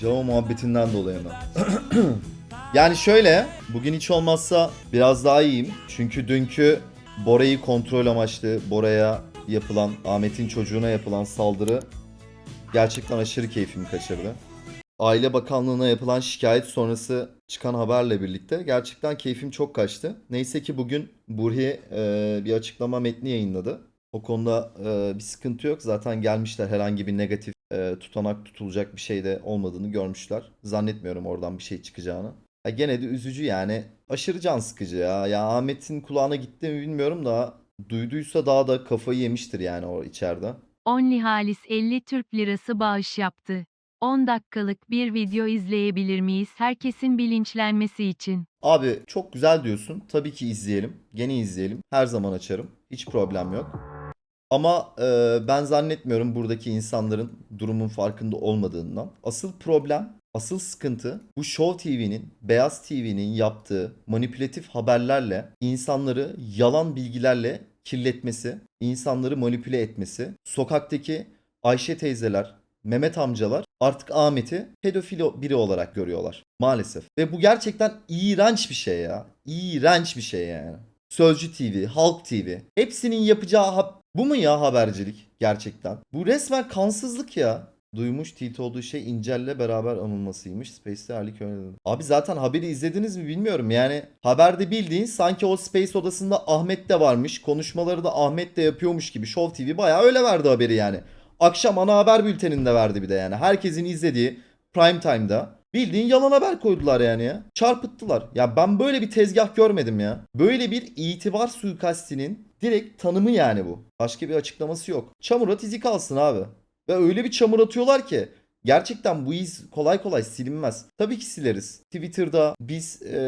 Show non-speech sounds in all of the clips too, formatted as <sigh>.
Jao muhabbetinden dolayı mı? <clears throat> yani şöyle, bugün hiç olmazsa biraz daha iyiyim. Çünkü dünkü Bora'yı kontrol amaçlı, Bora'ya yapılan, Ahmet'in çocuğuna yapılan saldırı gerçekten aşırı keyfimi kaçırdı. Aile Bakanlığı'na yapılan şikayet sonrası çıkan haberle birlikte gerçekten keyfim çok kaçtı. Neyse ki bugün Burhi e, bir açıklama metni yayınladı. O konuda e, bir sıkıntı yok. Zaten gelmişler herhangi bir negatif e, tutanak tutulacak bir şey de olmadığını görmüşler. Zannetmiyorum oradan bir şey çıkacağını. Ya gene de üzücü yani. Aşırı can sıkıcı ya. Ya Ahmet'in kulağına gitti mi bilmiyorum da duyduysa daha da kafayı yemiştir yani o içeride. Only Halis 50 Türk Lirası bağış yaptı. 10 dakikalık bir video izleyebilir miyiz herkesin bilinçlenmesi için? Abi çok güzel diyorsun. Tabii ki izleyelim. Gene izleyelim. Her zaman açarım. Hiç problem yok. Ama e, ben zannetmiyorum buradaki insanların durumun farkında olmadığından. Asıl problem, asıl sıkıntı bu Show TV'nin, Beyaz TV'nin yaptığı manipülatif haberlerle insanları yalan bilgilerle kirletmesi, insanları manipüle etmesi, sokaktaki Ayşe teyzeler, Mehmet amcalar artık Ahmet'i pedofili biri olarak görüyorlar. Maalesef. Ve bu gerçekten iğrenç bir şey ya. İğrenç bir şey yani. Sözcü TV, Halk TV. Hepsinin yapacağı bu mu ya habercilik gerçekten? Bu resmen kansızlık ya. Duymuş tilt olduğu şey İncel'le beraber anılmasıymış. Space'te Erlik öyle dedi. Abi zaten haberi izlediniz mi bilmiyorum. Yani haberde bildiğin sanki o Space odasında Ahmet de varmış. Konuşmaları da Ahmet de yapıyormuş gibi. Show TV bayağı öyle verdi haberi yani. Akşam ana haber bülteninde verdi bir de yani. Herkesin izlediği prime time'da. Bildiğin yalan haber koydular yani ya. Çarpıttılar. Ya ben böyle bir tezgah görmedim ya. Böyle bir itibar suikastinin direkt tanımı yani bu. Başka bir açıklaması yok. Çamur at izi kalsın abi. Ve öyle bir çamur atıyorlar ki gerçekten bu iz kolay kolay silinmez. Tabii ki sileriz. Twitter'da biz e,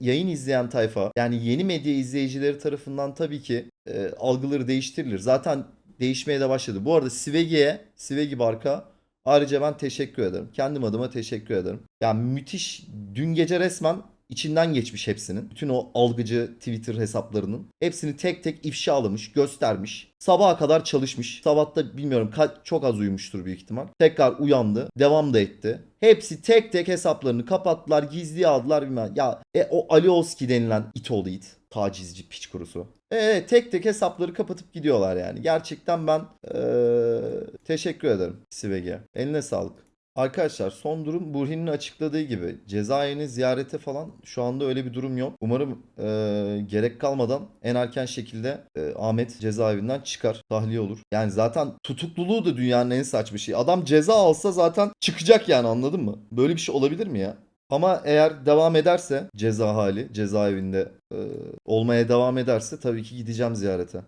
yayın izleyen tayfa yani yeni medya izleyicileri tarafından tabii ki e, algıları değiştirilir. Zaten değişmeye de başladı. Bu arada Svegi'ye, Svegi Barka ayrıca ben teşekkür ederim. Kendim adıma teşekkür ederim. Yani müthiş dün gece resmen içinden geçmiş hepsinin. Bütün o algıcı Twitter hesaplarının. Hepsini tek tek ifşalamış, göstermiş. Sabaha kadar çalışmış. Sabahta bilmiyorum kaç çok az uyumuştur büyük ihtimal. Tekrar uyandı. Devam da etti. Hepsi tek tek hesaplarını kapattılar, gizliye aldılar bilmem. Ya e, o Ali Oski denilen it oğlu it. Tacizci piç kurusu. E, tek tek hesapları kapatıp gidiyorlar yani. Gerçekten ben eee, teşekkür ederim Svege. Eline sağlık. Arkadaşlar son durum Burhin'in açıkladığı gibi cezaevini ziyarete falan şu anda öyle bir durum yok. Umarım eee, gerek kalmadan en erken şekilde eee, Ahmet cezaevinden çıkar. Tahliye olur. Yani zaten tutukluluğu da dünyanın en saçma şeyi. Adam ceza alsa zaten çıkacak yani anladın mı? Böyle bir şey olabilir mi ya? Ama eğer devam ederse ceza hali cezaevinde eee, olmaya devam ederse tabii ki gideceğim ziyarete.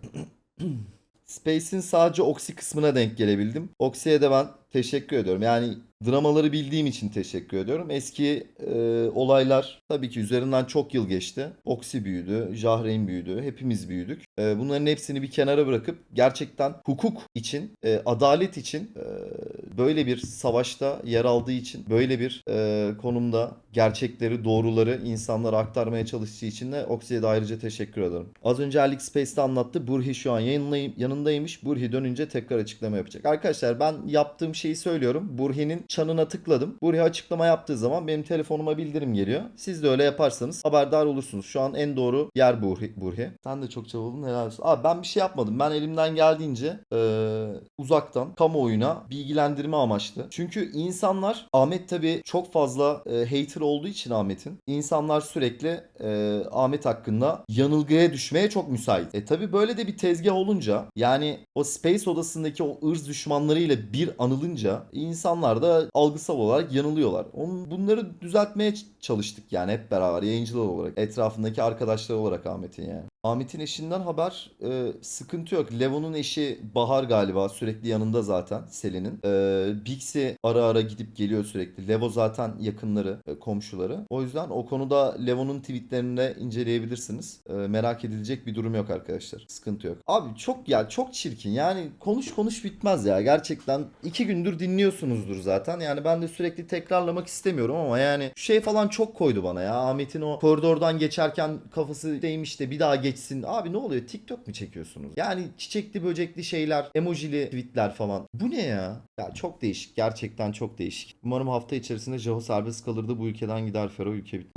<clears throat> Space'in sadece Oxy kısmına denk gelebildim. Oxy'ye de ben teşekkür ediyorum. Yani dramaları bildiğim için teşekkür ediyorum. Eski e, olaylar tabii ki üzerinden çok yıl geçti. Oxy büyüdü, Jahreyn büyüdü, hepimiz büyüdük. E, bunların hepsini bir kenara bırakıp gerçekten hukuk için, e, adalet için e, böyle bir savaşta yer aldığı için, böyle bir e, konumda gerçekleri, doğruları insanlara aktarmaya çalıştığı için de Oxy'ye de ayrıca teşekkür ederim. Az önce Alex Space'te anlattı. Burhi şu an yanındaymış. Burhi dönünce tekrar açıklama yapacak. Arkadaşlar ben yaptığım şeyi söylüyorum. Burhi'nin çanına tıkladım. Burhi açıklama yaptığı zaman benim telefonuma bildirim geliyor. Siz de öyle yaparsanız haberdar olursunuz. Şu an en doğru yer Burhi. Burhi. Sen de çok çabaladın helal olsun. Abi ben bir şey yapmadım. Ben elimden geldiğince eee, uzaktan kamuoyuna bilgilendirme amaçlı. Çünkü insanlar Ahmet tabi çok fazla e, hater olduğu için Ahmet'in insanlar sürekli e, Ahmet hakkında yanılgıya düşmeye çok müsait. E tabi böyle de bir tezgah olunca yani o Space odasındaki o ırz düşmanlarıyla bir anılınca insanlar da algısal olarak yanılıyorlar. Onun, bunları düzeltmeye çalıştık yani hep beraber yayıncılar olarak. Etrafındaki arkadaşlar olarak Ahmet'in yani. Ahmet'in eşinden haber e, sıkıntı yok. Levo'nun eşi Bahar galiba sürekli yanında zaten Selin'in. E, Bixi ara ara gidip geliyor sürekli. Levo zaten yakınları, e, komşuları. O yüzden o konuda Levo'nun tweetlerini inceleyebilirsiniz. E, merak edilecek bir durum yok arkadaşlar. Sıkıntı yok. Abi çok ya çok çirkin. Yani konuş konuş bitmez ya. Gerçekten iki gündür dinliyorsunuzdur zaten. Yani ben de sürekli tekrarlamak istemiyorum ama yani şey falan çok koydu bana ya. Ahmet'in o koridordan geçerken kafası değmiş de bir daha geç geçsin. Abi ne oluyor? TikTok mu çekiyorsunuz? Yani çiçekli böcekli şeyler, emojili tweetler falan. Bu ne ya? Ya çok değişik. Gerçekten çok değişik. Umarım hafta içerisinde Jaho serbest kalır da bu ülkeden gider Fero ülke bit. <clears throat>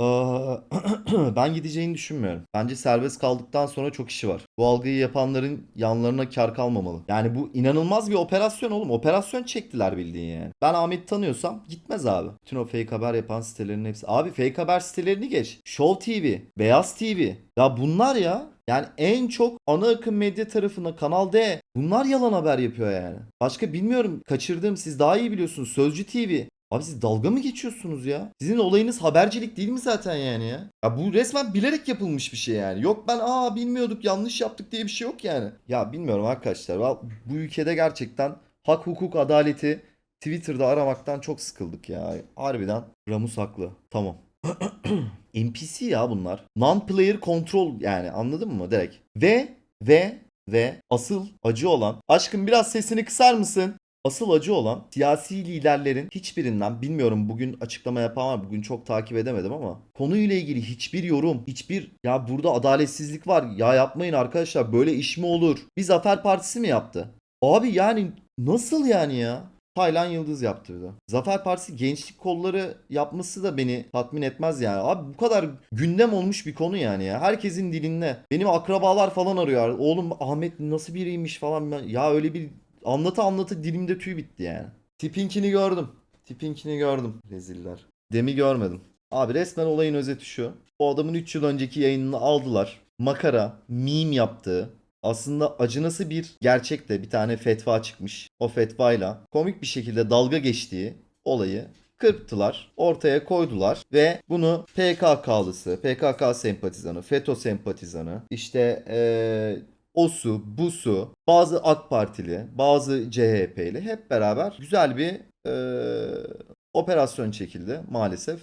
Ben gideceğini düşünmüyorum. Bence serbest kaldıktan sonra çok işi var. Bu algıyı yapanların yanlarına kar kalmamalı. Yani bu inanılmaz bir operasyon oğlum. Operasyon çektiler bildiğin yani. Ben Ahmet'i tanıyorsam gitmez abi. Bütün o fake haber yapan sitelerin hepsi. Abi fake haber sitelerini geç. Show TV, Beyaz TV. Ya bunlar ya. Yani en çok ana akım medya tarafına Kanal D. Bunlar yalan haber yapıyor yani. Başka bilmiyorum. Kaçırdım siz daha iyi biliyorsunuz. Sözcü TV. Abi siz dalga mı geçiyorsunuz ya? Sizin olayınız habercilik değil mi zaten yani ya? Ya bu resmen bilerek yapılmış bir şey yani. Yok ben aa bilmiyorduk yanlış yaptık diye bir şey yok yani. Ya bilmiyorum arkadaşlar. Bu ülkede gerçekten hak hukuk adaleti Twitter'da aramaktan çok sıkıldık ya. Harbiden Ramus haklı. Tamam. <clears throat> NPC ya bunlar. Non-player control yani anladın mı direkt. Ve ve ve asıl acı olan aşkım biraz sesini kısar mısın? Asıl acı olan siyasi liderlerin hiçbirinden bilmiyorum bugün açıklama yapan var bugün çok takip edemedim ama konuyla ilgili hiçbir yorum hiçbir ya burada adaletsizlik var ya yapmayın arkadaşlar böyle iş mi olur? Bir Zafer Partisi mi yaptı? Abi yani nasıl yani ya? Taylan Yıldız yaptı bir de. Zafer Partisi gençlik kolları yapması da beni tatmin etmez yani. Abi bu kadar gündem olmuş bir konu yani ya. Herkesin dilinde. Benim akrabalar falan arıyor. Oğlum Ahmet nasıl biriymiş falan. Ya öyle bir anlatı anlatı dilimde tüy bitti yani. Tipinkini gördüm. Tipinkini gördüm. Reziller. Demi görmedim. Abi resmen olayın özeti şu. O adamın 3 yıl önceki yayınını aldılar. Makara, meme yaptığı, aslında acınası bir gerçekte bir tane fetva çıkmış. O fetvayla komik bir şekilde dalga geçtiği olayı kırptılar, ortaya koydular ve bunu PKK'lısı, PKK sempatizanı, FETÖ sempatizanı, işte eee osu, busu, bazı AK Partili, bazı CHP'li hep beraber güzel bir eee, operasyon çekildi maalesef.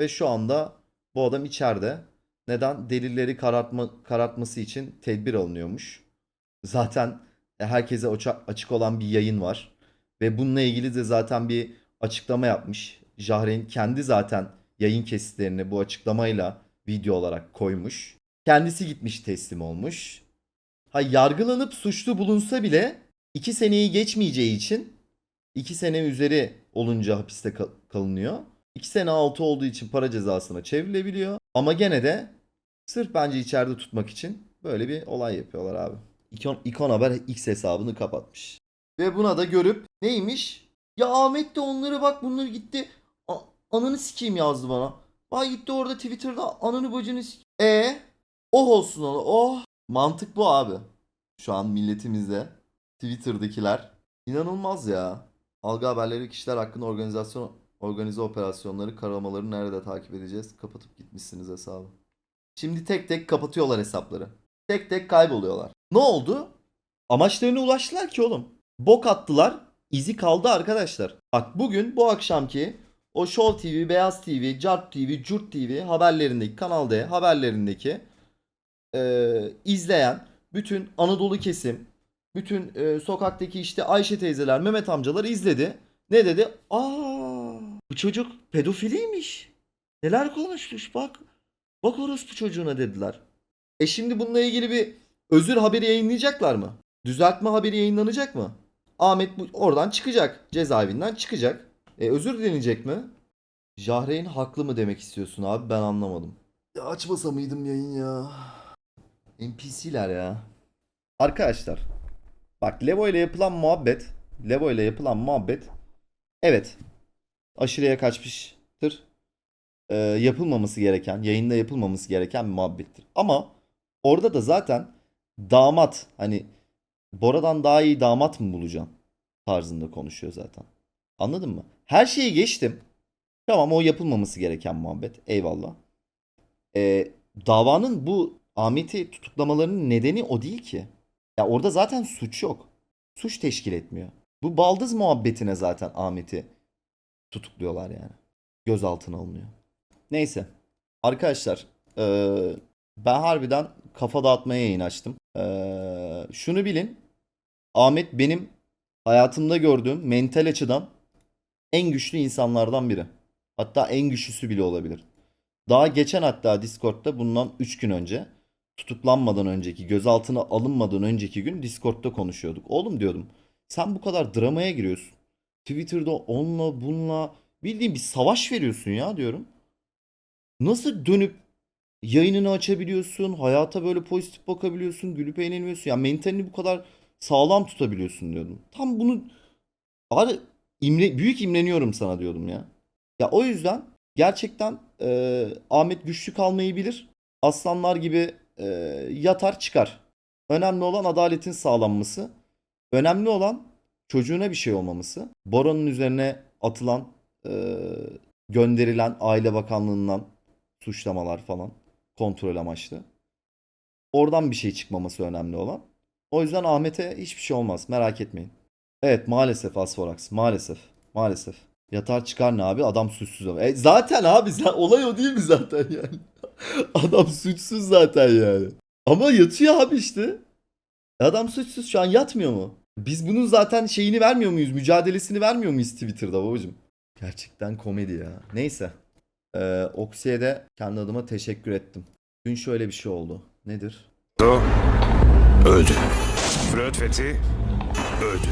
Ve şu anda bu adam içeride. Neden? Delilleri karartma, karartması için tedbir alınıyormuş. Zaten herkese oça- açık olan bir yayın var. Ve bununla ilgili de zaten bir açıklama yapmış. Jahreyn kendi zaten yayın kesitlerini bu açıklamayla video olarak koymuş. Kendisi gitmiş teslim olmuş. Ha yargılanıp suçlu bulunsa bile 2 seneyi geçmeyeceği için 2 sene üzeri olunca hapiste kal- kalınıyor. 2 sene altı olduğu için para cezasına çevrilebiliyor. Ama gene de sırf bence içeride tutmak için böyle bir olay yapıyorlar abi. İkon, İkon Haber X hesabını kapatmış. Ve buna da görüp neymiş? Ya Ahmet de onları bak bunları gitti. A- ananı sikeyim yazdı bana. Vay gitti orada Twitter'da ananı bacını sik- E oh olsun ona oh. Mantık bu abi. Şu an milletimizde. Twitter'dakiler. İnanılmaz ya. Algı haberleri kişiler hakkında organizasyon organize operasyonları karalamaları nerede takip edeceğiz? Kapatıp gitmişsiniz hesabı. Şimdi tek tek kapatıyorlar hesapları. Tek tek kayboluyorlar. Ne oldu? Amaçlarına ulaştılar ki oğlum. Bok attılar. izi kaldı arkadaşlar. Bak bugün bu akşamki o Show TV, Beyaz TV, Cart TV, Curt TV haberlerindeki Kanal D haberlerindeki e, izleyen bütün Anadolu kesim, bütün e, sokaktaki işte Ayşe teyzeler, Mehmet amcalar izledi. Ne dedi? Aa, bu çocuk pedofiliymiş. Neler konuşmuş bak. Bak orospu çocuğuna dediler. E şimdi bununla ilgili bir özür haberi yayınlayacaklar mı? Düzeltme haberi yayınlanacak mı? Ahmet bu, oradan çıkacak. Cezaevinden çıkacak. E özür dilenecek mi? Jahreyn haklı mı demek istiyorsun abi ben anlamadım. Ya açmasa mıydım yayın ya? NPC'ler ya. Arkadaşlar. Bak Levo ile yapılan muhabbet. Levo ile yapılan muhabbet. Evet. Aşırıya kaçmıştır. Ee, yapılmaması gereken, yayında yapılmaması gereken bir muhabbettir. Ama orada da zaten damat hani Bora'dan daha iyi damat mı bulacağım tarzında konuşuyor zaten. Anladın mı? Her şeyi geçtim. Tamam o yapılmaması gereken muhabbet. Eyvallah. Ee, davanın bu Ahmet'i tutuklamalarının nedeni o değil ki. Ya orada zaten suç yok. Suç teşkil etmiyor. Bu baldız muhabbetine zaten Ahmet'i tutukluyorlar yani. Gözaltına alınıyor. Neyse. Arkadaşlar eee, ben harbiden kafa dağıtmaya yayın açtım. Eee, şunu bilin. Ahmet benim hayatımda gördüğüm mental açıdan en güçlü insanlardan biri. Hatta en güçlüsü bile olabilir. Daha geçen hatta Discord'da bundan 3 gün önce tutuklanmadan önceki, gözaltına alınmadan önceki gün Discord'da konuşuyorduk. Oğlum diyordum. Sen bu kadar dramaya giriyorsun. Twitter'da onunla bununla bildiğin bir savaş veriyorsun ya diyorum. Nasıl dönüp yayınını açabiliyorsun, hayata böyle pozitif bakabiliyorsun, gülüp eğleniyorsun. Ya mentalini bu kadar sağlam tutabiliyorsun diyordum. Tam bunu abi imre, büyük imreniyorum sana diyordum ya. Ya o yüzden gerçekten e, Ahmet güçlü kalmayı bilir. Aslanlar gibi e, yatar çıkar. Önemli olan adaletin sağlanması. Önemli olan çocuğuna bir şey olmaması. Boran'ın üzerine atılan e, gönderilen Aile Bakanlığı'ndan suçlamalar falan kontrol amaçlı. Oradan bir şey çıkmaması önemli olan. O yüzden Ahmet'e hiçbir şey olmaz. Merak etmeyin. Evet maalesef Asforax. Maalesef. Maalesef. Yatar çıkar ne abi? Adam suçsuz. E, zaten abi olay o değil mi zaten yani? <laughs> Adam suçsuz zaten yani. Ama yatıyor abi işte. Adam suçsuz şu an yatmıyor mu? Biz bunun zaten şeyini vermiyor muyuz? Mücadelesini vermiyor muyuz Twitter'da babacım? Gerçekten komedi ya. Neyse. Ee, Oksi'ye de kendi adıma teşekkür ettim. Dün şöyle bir şey oldu. Nedir? O öldü. Flöt Fethi öldü.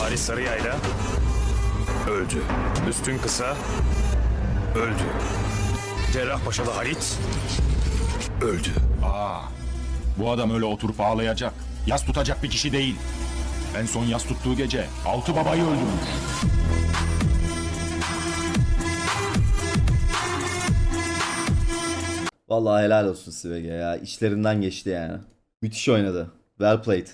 Halis Sarıyayla öldü. Üstün Kısa öldü. Cerrahpaşalı Halit öldü. Aa, bu adam öyle oturup ağlayacak. Yas tutacak bir kişi değil. En son yas tuttuğu gece altı babayı öldürmüş. Vallahi helal olsun Svege ya. İşlerinden geçti yani. Müthiş oynadı. Well played.